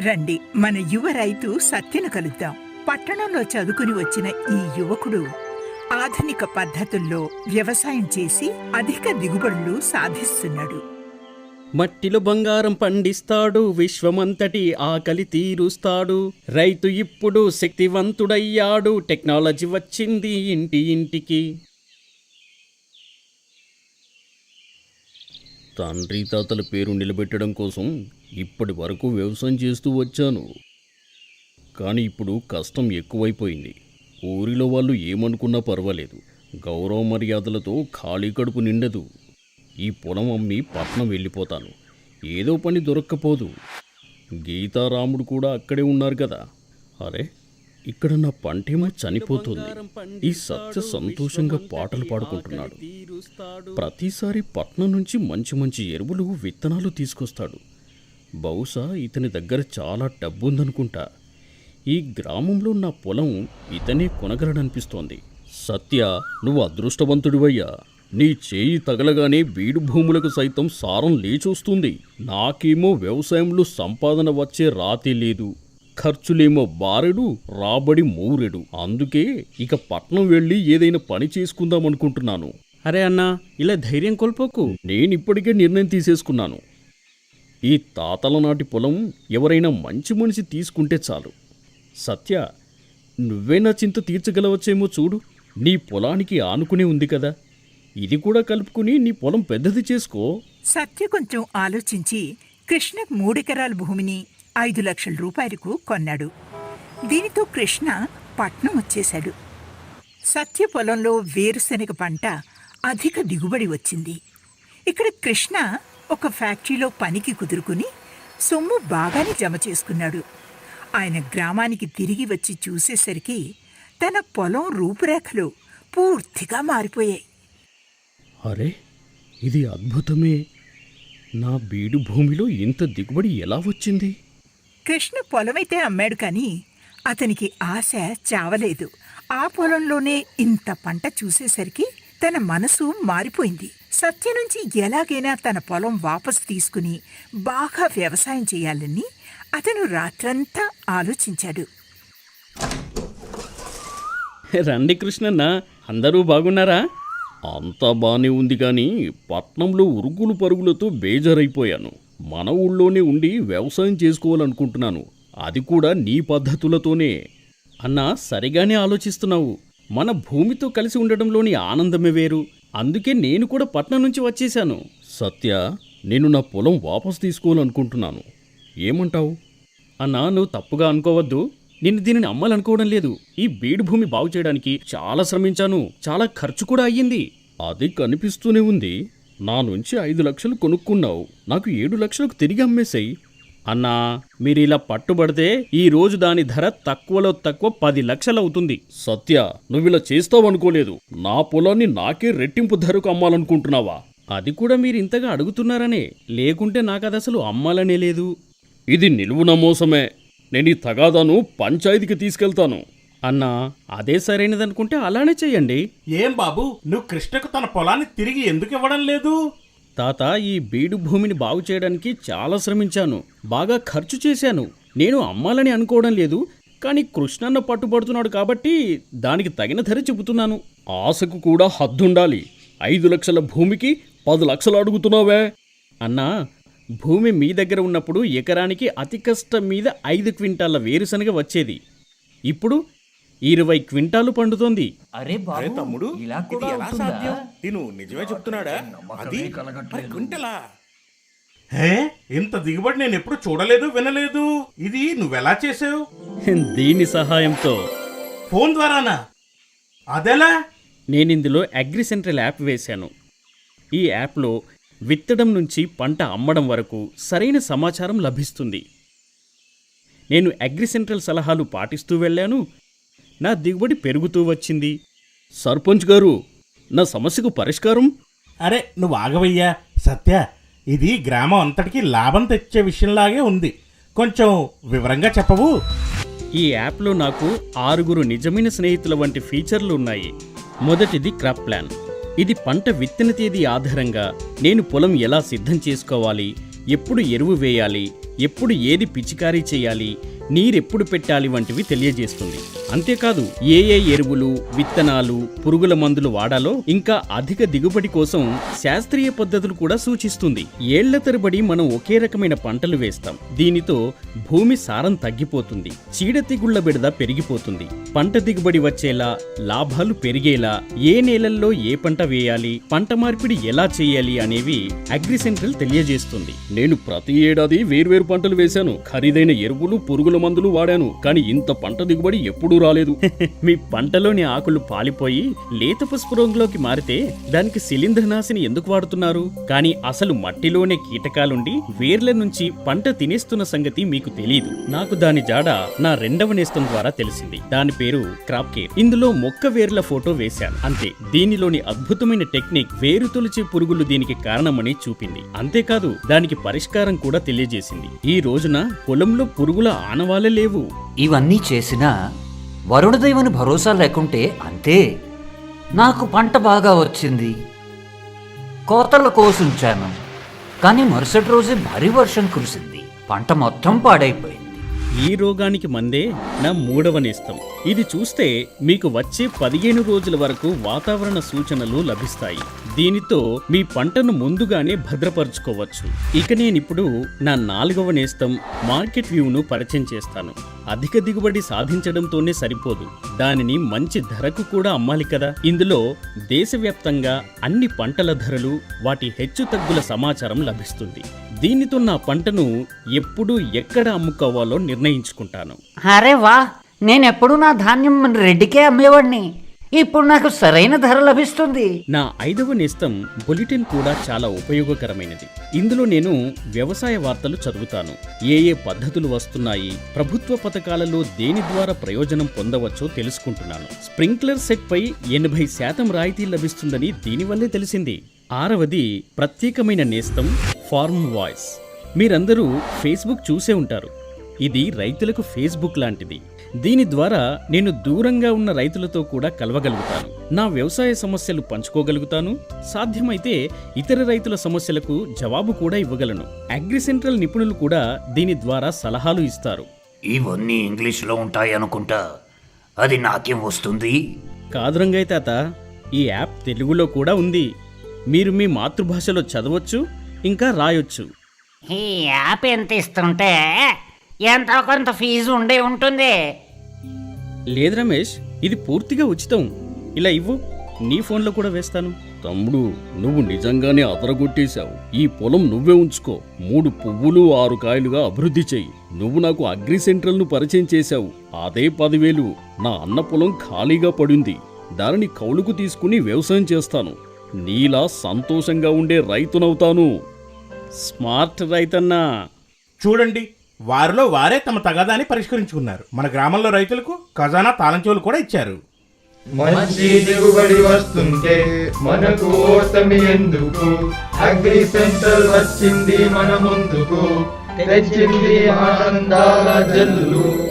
రండి మన యువ రైతు సత్యను కలుద్దాం. పట్టణంలో చదువుకుని వచ్చిన ఈ యువకుడు ఆధునిక పద్ధతుల్లో వ్యవసాయం చేసి అధిక దిగుబడులు సాధిస్తున్నాడు. మట్టిలో బంగారం పండిస్తాడు విశ్వమంతటి ఆకలి తీరుస్తాడు. రైతు ఇప్పుడు శక్తివంతుడయ్యాడు టెక్నాలజీ వచ్చింది ఇంటి ఇంటికి. తండ్రి తాతల పేరు నిలబెట్టడం కోసం ఇప్పటి వరకు వ్యవసాయం చేస్తూ వచ్చాను. కానీ ఇప్పుడు కష్టం ఎక్కువైపోయింది. ఊరిలో వాళ్ళు ఏమనుకున్నా పర్వాలేదు. గౌరవ మర్యాదలతో ఖాళీ కడుపు నిండదు. ఈ పొలం అమ్మి పట్నం వెళ్ళిపోతాను. ఏదో పని దొరక్కపోదు. గీతారాముడు కూడా అక్కడే ఉన్నారు కదా. అరే ఇక్కడ నా పంటేమో చనిపోతుంది. ఈ సత్య సంతోషంగా పాటలు పాడుకుంటున్నాడు. ప్రతిసారి పట్నం నుంచి మంచి మంచి ఎరువులు విత్తనాలు తీసుకొస్తాడు. బహుశా ఇతని దగ్గర చాలా డబ్బు ఉందనుకుంటా ఈ గ్రామంలో నా పొలం ఇతనే కొనగలడనిపిస్తోంది సత్య నువ్వు అదృష్టవంతుడివయ్యా. నీ చేయి తగలగానే బీడు భూములకు సైతం సారం లేచొస్తుంది. నాకేమో వ్యవసాయంలో సంపాదన వచ్చే రాతి లేదు. ఖర్చులేమో బారెడు రాబడి మూరెడు. అందుకే ఇక పట్నం వెళ్ళి ఏదైనా పని చేసుకుందాం అనుకుంటున్నాను అరే అన్నా ఇలా ధైర్యం కోల్పోకు. నేనిప్పటికే నిర్ణయం తీసేసుకున్నాను. ఈ తాతల నాటి పొలం ఎవరైనా మంచి మనిషి తీసుకుంటే చాలు. సత్య నువ్వే నా చింత తీర్చగలవచ్చేమో చూడు. నీ పొలానికి ఆనుకునే ఉంది కదా. ఇది కూడా కలుపుకుని నీ పొలం పెద్దది చేసుకో. సత్య కొంచెం ఆలోచించి కృష్ణ మూడెకరాల భూమిని ఐదు లక్షల రూపాయలకు కొన్నాడు. దీనితో కృష్ణ పట్నం వచ్చేశాడు. సత్య పొలంలో వేరుశనగ పంట అధిక దిగుబడి వచ్చింది. ఇక్కడ కృష్ణ ఒక ఫ్యాక్టరీలో పనికి కుదురుకుని సొమ్ము బాగానే జమ చేసుకున్నాడు. ఆయన గ్రామానికి తిరిగి వచ్చి చూసేసరికి తన పొలం రూపురేఖలు పూర్తిగా మారిపోయాయి. అరే ఇది అద్భుతమే. నా బీడు భూమిలో ఇంత దిగుబడి ఎలా వచ్చింది? కృష్ణ పొలమైతే అమ్మాడు కానీ అతనికి ఆశ చావలేదు. ఆ పొలంలోనే ఇంత పంట చూసేసరికి తన మనసు మారిపోయింది. సత్య నుంచి ఎలాగైనా తన పొలం వాపసు తీసుకుని బాగా వ్యవసాయం చేయాలని అతను రాత్రంతా ఆలోచించాడు. రండి కృష్ణన్న అందరూ బాగున్నారా? అంతా బానే ఉంది కానీ పట్నంలో ఉరుగులు పరుగులతో బేజారైపోయాను. మన ఊళ్ళోనే ఉండి వ్యవసాయం చేసుకోవాలనుకుంటున్నాను. అది కూడా నీ పద్ధతులతోనే. అన్నా సరిగానే ఆలోచిస్తున్నావు. మన భూమితో కలిసి ఉండడంలోని ఆనందమే వేరు. అందుకే నేను కూడా పట్నం నుంచి వచ్చేశాను. సత్య నేను నా పొలం వాపసు తీసుకోవాలనుకుంటున్నాను. ఏమంటావు? అన్నా నువ్వు తప్పుగా అనుకోవద్దు. నేను దీనిని అమ్మాలనుకోవడం లేదు. ఈ బీడు భూమి బాగు చేయడానికి చాలా శ్రమించాను. చాలా ఖర్చు కూడా అయ్యింది. అది కనిపిస్తూనే ఉంది. నా నుంచి ఐదు లక్షలు కొనుక్కున్నావు. నాకు ఏడు లక్షలకు తిరిగి అమ్మేశాయి అన్నా మీరు ఇలా పట్టుబడితే ఈ రోజు దాని ధర తక్కువలో తక్కువ పది లక్షలవుతుంది. సత్య నువ్వు ఇలా చేస్తావనుకోలేదు. నా పొలాన్ని నాకే రెట్టింపు ధరకు అమ్మాలనుకుంటున్నావా? అది కూడా మీరు ఇంతగా అడుగుతున్నారనే. లేకుంటే నాకు అసలు అమ్మాలనే లేదు. ఇది నిలువున మోసమే. నేను ఈ తగాదాను పంచాయతీకి తీసుకెళ్తాను. అన్నా అదే సరైనదనుకుంటే అలానే చెయ్యండి ఏం బాబు నువ్వు కృష్ణకు తన పొలాన్ని తిరిగి ఎందుకు ఇవ్వడం లేదు? తాత ఈ బీడు భూమిని బాగు చేయడానికి చాలా శ్రమించాను. బాగా ఖర్చు చేశాను. నేను అమ్మాలని అనుకోవడం లేదు కానీ కృష్ణన్న పట్టుబడుతున్నాడు కాబట్టి దానికి తగిన ధర చెబుతున్నాను. ఆశకు కూడా హద్దుండాలి. ఐదు లక్షల భూమికి పది లక్షలు అడుగుతున్నావే? అన్నా భూమి మీ దగ్గర ఉన్నప్పుడు ఎకరానికి అతి కష్టం మీద ఐదు క్వింటాల వేరుశనగ వచ్చేది. ఇప్పుడు ఇరవై క్వింటాలు పండుతోంది. అరే బాబు అరే తమ్ముడు ఇలా ఇది కూడా ఎలా అవుతుందా? సాధ్యం? నేను నిజమే చెప్తున్నాడా? అది క్వింటలా? హే ఇంత దిగుబడి నేను ఎప్పుడు చూడలేదు వినలేదు. ఇది నువ్వెలా చేసావు? దీని సహాయంతో. ఫోన్ ద్వారానా? అదెలా? నేను ఇందులో అగ్రి సెంట్రల్ యాప్ వేశాను. ఈ యాప్లో విత్తడం నుంచి పంట అమ్మడం వరకు సరైన సమాచారం లభిస్తుంది. నేను అగ్రి సెంట్రల్ సలహాలు పాటిస్తూ వెళ్ళాను. నా దిగుబడి పెరుగుతూ వచ్చింది. సర్పంచ్ గారు నా సమస్యకు పరిష్కారం? అరే నువ్వు ఆగవయ్యా. సత్య ఇది గ్రామం అంతటికి లాభం తెచ్చే విషయంలాగే ఉంది. కొంచెం వివరంగా చెప్పవు? ఈ యాప్లో నాకు ఆరుగురు నిజమైన స్నేహితుల వంటి ఫీచర్లు ఉన్నాయి. మొదటిది క్రాప్ ప్లాన్. ఇది పంట విత్తన తేదీ ఆధారంగా నేను పొలం ఎలా సిద్ధం చేసుకోవాలి ఎప్పుడు ఎరువు వేయాలి ఎప్పుడు ఏది పిచికారీ చేయాలి నీరెప్పుడు పెట్టాలి వంటివి తెలియజేస్తుంది. అంతేకాదు ఏ ఏ ఎరువులు విత్తనాలు పురుగుల మందులు వాడాలో ఇంకా అధిక దిగుబడి కోసం శాస్త్రీయ పద్ధతులు కూడా సూచిస్తుంది. ఏళ్ళ తరబడి మనం ఒకే రకమైన పంటలు వేస్తాం. దీనితో భూమి సారం తగ్గిపోతుంది. చీడతెగుళ్ళ బిడద పెరిగిపోతుంది. పంట దిగుబడి వచ్చేలా లాభాలు పెరిగేలా ఏ నేలల్లో ఏ పంట వేయాలి పంట మార్పిడి ఎలా చేయాలి అనేవి అగ్రిసెంట్రల్ తెలియజేస్తుంది. నేను ప్రతి ఏడాది వేర్వేరు పంటలు వేశాను. ఖరీదైన ఎరువులు పురుగుల మందులు వాడాను. కానీ ఇంత పంట దిగుబడి ఎప్పుడూ రాలేదు. మీ పంటలోని ఆకులు పాలిపోయి లేత పసుపు రంగులోకి మారితే దానికి శిలీంద్రనాశిని ఎందుకు వాడుతున్నారు? కానీ అసలు మట్టిలోనే కీటకాలుండి వేర్ల నుంచి పంట తినేస్తున్న సంగతి మీకు తెలియదు నాకు దాని జాడ నా రెండవ నేస్తం ద్వారా తెలిసింది. దాని పేరు క్రాప్ కేర్. ఇందులో మొక్క వేర్ల ఫోటో వేశాను. అంతే. దీనిలోని అద్భుతమైన టెక్నిక్ వేరు తొలిచే పురుగులు దీనికి కారణమని చూపింది. అంతేకాదు దానికి పరిష్కారం కూడా తెలియజేసింది. ఈ రోజున పొలంలో పురుగుల ఆనవాలే లేవు. ఇవన్నీ చేసినా వరుణదేవుని భరోసా లేకుంటే అంతే. నాకు పంట బాగా వచ్చింది. కోతలు కోసుంచాను. కానీ మరుసటి రోజే భారీ వర్షం కురిసింది. పంట మొత్తం పాడైపోయింది. ఈ రోగానికి మందే నా మూడవ నేస్తం. ఇది చూస్తే మీకు వచ్చే పదిహేను రోజుల వరకు వాతావరణ సూచనలు లభిస్తాయి. దీనితో మీ పంటను ముందుగానే భద్రపరుచుకోవచ్చు. ఇక నేనిప్పుడు నా నాలుగవ నేస్తం మార్కెట్ వ్యూను పరిచయం చేస్తాను. అధిక దిగుబడి సాధించడంతోనే సరిపోదు. దానిని మంచి ధరకు కూడా అమ్మాలి కదా. ఇందులో దేశవ్యాప్తంగా అన్ని పంటల ధరలు వాటి హెచ్చుతగ్గుల సమాచారం లభిస్తుంది. దీనితో నా పంటను ఎప్పుడు ఎక్కడ అమ్ముకోవాలో నిర్ణయించుకుంటాను. అరే వా నేనెప్పుడు నా ధాన్యం రెడ్డికే అమ్మేవాడిని? ఇప్పుడు నాకు సరైన ధర లభిస్తుంది. నా ఐదవ నేస్తం బులెటిన్ కూడా చాలా ఉపయోగకరమైనది. ఇందులో నేను వ్యవసాయ వార్తలు చదువుతాను. ఏ ఏ పద్ధతులు వస్తున్నాయి ప్రభుత్వ పథకాలలో దేని ద్వారా ప్రయోజనం పొందవచ్చో తెలుసుకుంటున్నాను. స్ప్రింక్లర్ సెట్ పై ఎనభై శాతం రాయితీ లభిస్తుందని దీనివల్లే తెలిసింది. ఆరవది ప్రత్యేకమైన నేస్తం ఫార్మ్ వాయిస్. మీరందరూ ఫేస్బుక్ చూసే ఉంటారు. ఇది రైతులకు ఫేస్బుక్ లాంటిది. దీని ద్వారా నేను దూరంగా ఉన్న రైతులతో కూడా కలవగలుగుతాను. నా వ్యవసాయ సమస్యలు పంచుకోగలుగుతాను. సాధ్యమైతే ఇతర రైతుల సమస్యలకు జవాబు కూడా ఇవ్వగలను. అగ్రి సెంట్రల్ నిపుణులు కూడా దీని ద్వారా సలహాలు ఇస్తారు. ఇవన్నీ ఇంగ్లీష్లో ఉంటాయి అనుకుంటా. అది నాకేం వస్తుంది? కాదురంగయ్య తాత ఈ యాప్ తెలుగులో కూడా ఉంది. మీరు మీ మాతృభాషలో చదవచ్చు ఇంకా రాయొచ్చు. ఈ యాప్ ఎంత ఇస్తుంటే ఎంత కొంత ఫీజు ఉండే ఉంటుంది. లేదు రమేష్ ఇది పూర్తిగా ఉచితం. ఇలా ఇవ్వు నీ ఫోన్లో కూడా వేస్తాను. తమ్ముడు నువ్వు నిజంగానే అదరగొట్టేశావు. ఈ పొలం నువ్వే ఉంచుకో. మూడు పువ్వులు ఆరు కాయలుగా అభివృద్ధి చెయ్యి. నువ్వు నాకు అగ్రి సెంట్రల్ను పరిచయం చేశావు. అదే పదివేలు. నా అన్న పొలం ఖాళీగా పడింది. దానిని కౌలుకు తీసుకుని వ్యవసాయం చేస్తాను. నీలా సంతోషంగా ఉండే రైతునవుతాను. స్మార్ట్ రైతన్నా. చూడండి వారిలో వారే తమ తగాదాన్ని పరిష్కరించుకున్నారు. మన గ్రామంలో రైతులకు ఖజానా తాళంచెవులు కూడా ఇచ్చారు. మంచి దిగుబడి వస్తుంటే మనకు ఓటమి ఎందుకు? అగ్రి సెంటర్ వచ్చింది మన ముందుకు. తెచ్చింది ఆనందాల జల్లు.